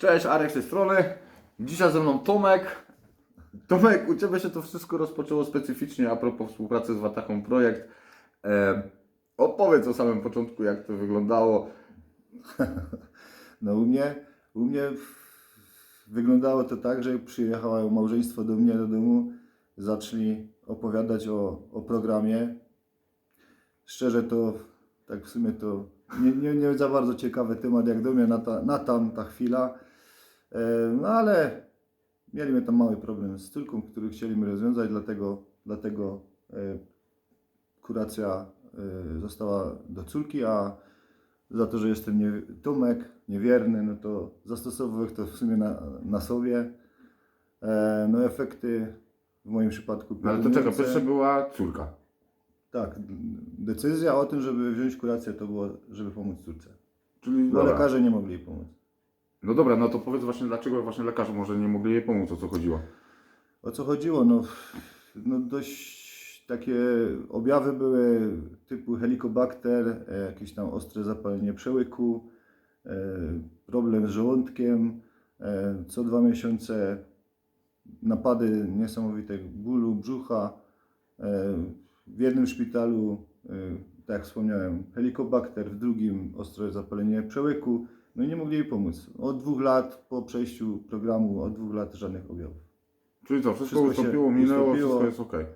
Cześć, Arek z tej strony. Dzisiaj ze mną Tomek. Tomek, u Ciebie się to wszystko rozpoczęło specyficznie a propos współpracy z Watachą Projekt. E, opowiedz o samym początku, jak to wyglądało. No u mnie, u mnie wyglądało to tak, że przyjechało małżeństwo do mnie do domu, zaczęli opowiadać o, o programie. Szczerze to, tak w sumie to nie, nie, nie za bardzo ciekawy temat jak do mnie na, ta, na tam ta chwila. E, no ale mieliśmy tam mały problem z córką, który chcieliśmy rozwiązać, dlatego, dlatego e, kuracja e, została do córki, a za to, że jestem nie, Tomek, niewierny, no to zastosował to w sumie na, na sobie. E, no efekty w moim przypadku No, ale to piorunujące. pierwsze była córka. Tak, decyzja o tym, żeby wziąć kurację, to było, żeby pomóc córce. Czyli No lekarze nie mogli jej pomóc. No dobra, no to powiedz właśnie dlaczego właśnie lekarze może nie mogli jej pomóc, o co chodziło. O co chodziło? No, no dość takie objawy były typu helikobakter, e, jakieś tam ostre zapalenie przełyku, e, problem z żołądkiem, e, co dwa miesiące napady niesamowitego bólu, brzucha. W jednym szpitalu, tak jak wspomniałem, helikobakter, w drugim ostre zapalenie przełyku. No i nie mogli jej pomóc. Od dwóch lat po przejściu programu, od dwóch lat żadnych objawów. Czyli co, wszystko, Wszystko się ustąpiło, minęło, ustąpiło. wszystko jest okej.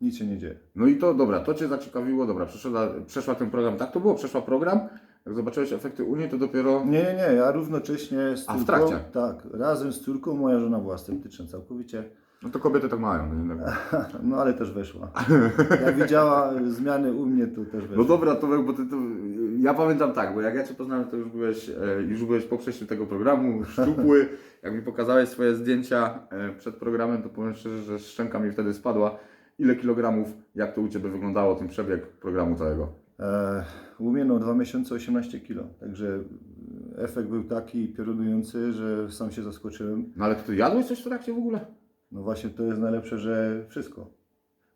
Nic się nie dzieje. No i to dobra, to Cię zaciekawiło, dobra, przeszła, przeszła ten program. Tak to było, przeszła program. Jak zobaczyłeś efekty Unii, to dopiero. Nie, nie, nie, ja równocześnie z A, córką, w trakcie? tak, razem z córką moja żona była sceptyczna całkowicie, No to kobiety tak mają. No, nie? no ale też weszła. Jak widziała zmiany u mnie, to też no weszła. dobra, Tomek, bo ty to. Ja pamiętam tak, bo jak ja Cię poznałem, to już byłeś, e, już byłeś po przejściu tego programu, szczupły. jak mi pokazałeś swoje zdjęcia e, przed programem, to powiem szczerze, że szczęka mi wtedy spadła. Ile kilogramów, jak to u Ciebie wyglądało, ten przebieg programu całego? E, u mnie no 2 miesiące 18 kilo, także efekt był taki piorunujący, że sam się zaskoczyłem. No ale to ty jadłeś coś w trakcie w ogóle? No właśnie to jest najlepsze, że wszystko.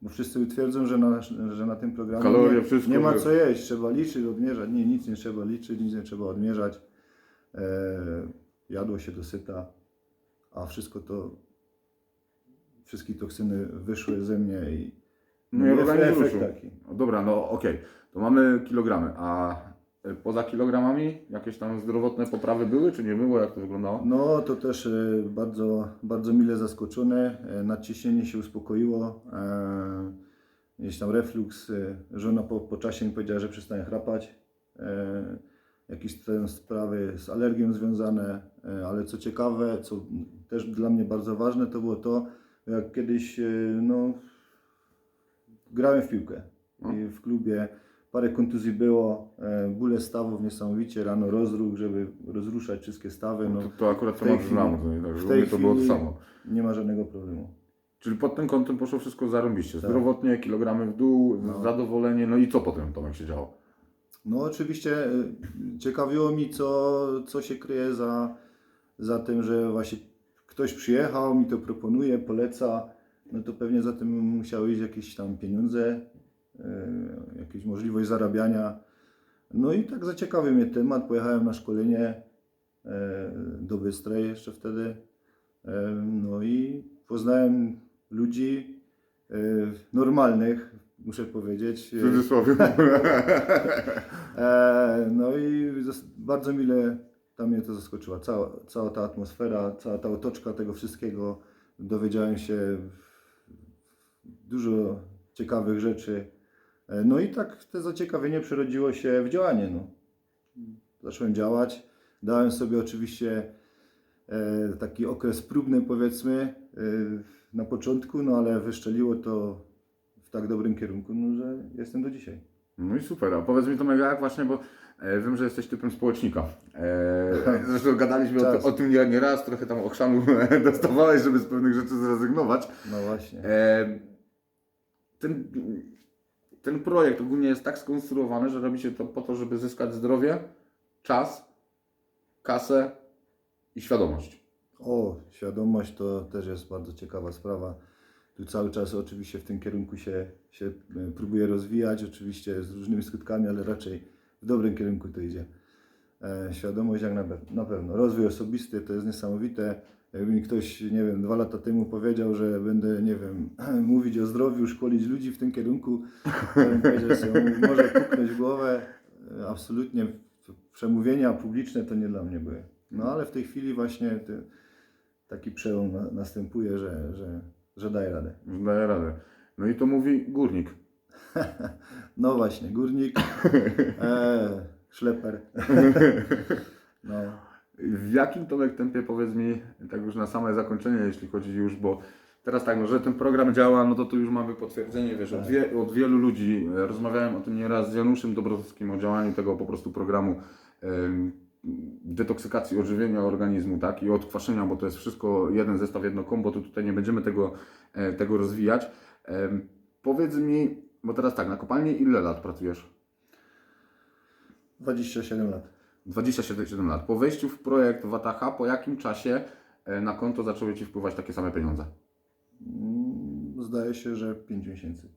Bo wszyscy twierdzą, że na, że na tym programie Kalorie, nie, nie ma co jeść, trzeba liczyć, odmierzać. Nie, nic nie trzeba liczyć, nic nie trzeba odmierzać. E, jadło się dosyta, a wszystko to, wszystkie toksyny wyszły ze mnie i No i efe- organizm efekt ruszył. taki. No dobra, no okej, to mamy kilogramy, a poza kilogramami jakieś tam zdrowotne poprawy były, czy nie było, jak to wyglądało? No to też e, bardzo, bardzo mile zaskoczone. E, Nadciśnienie się uspokoiło. E, Gdzieś tam refluks. e, Żona po, po czasie mi powiedziała, że przestanie chrapać. E, Jakieś tam sprawy z alergią związane, ale co ciekawe, co też dla mnie bardzo ważne, to było to, jak kiedyś e, no, grałem w piłkę i w klubie. Parę kontuzji było, e, bóle stawów niesamowicie, rano rozruch, żeby rozruszać wszystkie stawy. No, To, to akurat to mam chwili- znam, to, nie tak, w tej to było to samo. nie ma żadnego problemu. Czyli pod tym kątem poszło wszystko zarąbiście, Tak. zdrowotnie, kilogramy w dół, No. zadowolenie, no i co potem Tomek się działo? No oczywiście y, ciekawiło mi, co, co się kryje za, za tym, że właśnie ktoś przyjechał, mi to proponuje, poleca, no to pewnie za tym musiały iść jakieś tam pieniądze, jakieś możliwość zarabiania. No i tak zaciekawił mnie temat, pojechałem na szkolenie y, do Bystrej jeszcze wtedy, y, no i poznałem ludzi normalnych, muszę powiedzieć. W cudzysłowie. E, no i bardzo mile tam mnie to zaskoczyła. Cała, cała ta atmosfera, cała ta otoczka tego wszystkiego. Dowiedziałem się dużo ciekawych rzeczy. E, no i tak te zaciekawienie przerodziło się w działanie. No. Zacząłem działać. Dałem sobie oczywiście e, taki okres próbny powiedzmy e, na początku, no ale wyszczeliło to w tak dobrym kierunku, no, że jestem do dzisiaj. No i super, a powiedz mi Tomek, jak właśnie, bo wiem, że jesteś typem społecznika. E, zresztą gadaliśmy o, o tym nie, nie raz, trochę tam ochrzanu dostawałeś, żeby z pewnych rzeczy zrezygnować. No właśnie. Ten, ten projekt ogólnie jest tak skonstruowany, że robi się to po to, żeby zyskać zdrowie, czas, kasę i świadomość. O, świadomość to też jest bardzo ciekawa sprawa. Tu cały czas oczywiście w tym kierunku się, się e, próbuje rozwijać, oczywiście z różnymi skutkami, ale raczej w dobrym kierunku to idzie. E, świadomość jak na, pe- na pewno. Rozwój osobisty to jest niesamowite. Jakby mi ktoś, nie wiem, dwa lata temu powiedział, że będę, nie wiem, mówić o zdrowiu, szkolić ludzi w tym kierunku, to bym powiedział sobie, może puknąć w głowę. E, Absolutnie przemówienia publiczne to nie dla mnie były. No ale w tej chwili właśnie taki przełom na, następuje, że, że, że daje radę. Daję radę. No i to mówi górnik. No właśnie, górnik, e, szleper. No. W jakim Tomek tempie, powiedz mi, tak już na same zakończenie, jeśli chodzi już, bo teraz tak, no, że ten program działa, no to tu już mamy potwierdzenie, wiesz, od, Tak. wie, od wielu ludzi, rozmawiałem o tym nieraz z Januszem Dobrowskim, o działaniu tego po prostu programu detoksykacji odżywienia organizmu, tak, i odkwaszenia, bo to jest wszystko jeden zestaw, jedno kombo, to tutaj nie będziemy tego, e, tego rozwijać. Powiedz mi, bo teraz tak, na kopalni ile lat pracujesz? 27 lat. 27 lat. Po wejściu w projekt Wataha, po jakim czasie e, na konto zaczęły Ci wpływać takie same pieniądze? Mm, Zdaje się, że 5 miesięcy.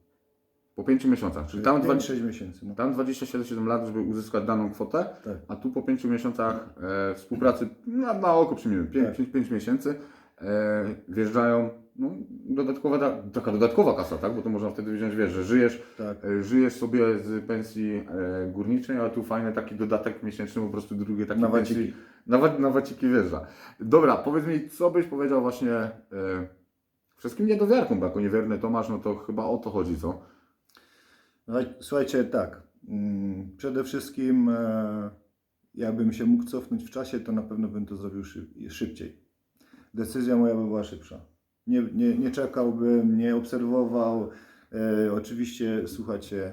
Po 5 miesiącach, czyli tam, dwa, 5-6 miesięcy. No. tam 27 lat, żeby uzyskać daną kwotę, Tak. a tu po 5 miesiącach e, współpracy, na, na oko przyjmijmy, 5, Tak. 5, 5 miesięcy, e, wjeżdżają no, dodatkowa, da, taka dodatkowa kasa, tak? Bo to można wtedy wziąć, wiesz, że żyjesz, Tak. e, żyjesz sobie z pensji e, górniczej, ale tu fajny taki dodatek miesięczny, po prostu drugi taki Na pensji. waciki. Na, wa- na waciki wjeżdża. Dobra, powiedz mi, co byś powiedział właśnie e, wszystkim niedowiarkom, bo jako niewierny Tomasz, no to chyba o to chodzi, co? No, Słuchajcie, tak. mm, Przede wszystkim, e, jakbym się mógł cofnąć w czasie, to na pewno bym to zrobił szyb, szybciej. Decyzja moja by była szybsza. Nie, nie, nie czekałbym, nie obserwował. E, oczywiście słuchacie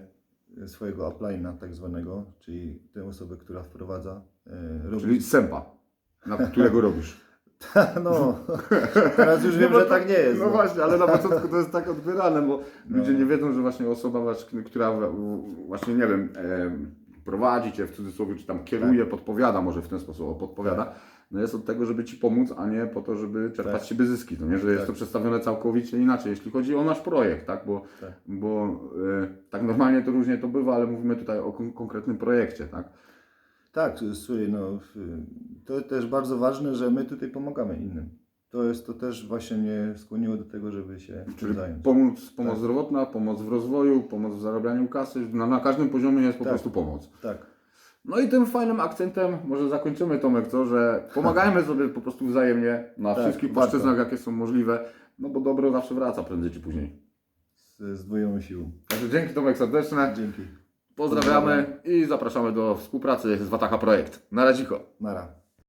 swojego uplina tak zwanego, czyli tę osobę, która wprowadza. E, robi- Czyli sępa, na którego robisz. No, teraz już wiem, No że to- tak nie jest. No właśnie, ale na początku to jest tak odbierane, bo No. ludzie nie wiedzą, że właśnie osoba, właśnie, która właśnie, nie wiem, e, prowadzi Cię w cudzysłowie, czy tam kieruje, Tak. podpowiada, może w ten sposób podpowiada, no jest od tego, żeby Ci pomóc, a nie po to, żeby czerpać Tak. siebie zyski, no nie, że jest Tak. to przedstawione całkowicie inaczej, jeśli chodzi o nasz projekt, tak, bo, Tak. bo e, tak normalnie to różnie to bywa, ale mówimy tutaj o kon- konkretnym projekcie, tak. Tak, słuchaj, no, y, to też bardzo ważne, że my tutaj pomagamy innym. To jest to też właśnie mnie skłoniło do tego, żeby się Czyli zająć. pomoc, pomoc Tak. zdrowotna, pomoc w rozwoju, pomoc w zarabianiu kasy, na, na każdym poziomie jest po Tak. prostu pomoc. Tak, No i tym fajnym akcentem może zakończymy Tomek, co, że pomagajmy sobie po prostu wzajemnie na Tak, wszystkich warto. płaszczyznach, jakie są możliwe, no bo dobro zawsze wraca prędzej czy później. z, z dwojoną siłą. Także dzięki Tomek serdeczne, Dzięki. pozdrawiamy i zapraszamy do współpracy z Wataha Projekt. Na razie. Nara.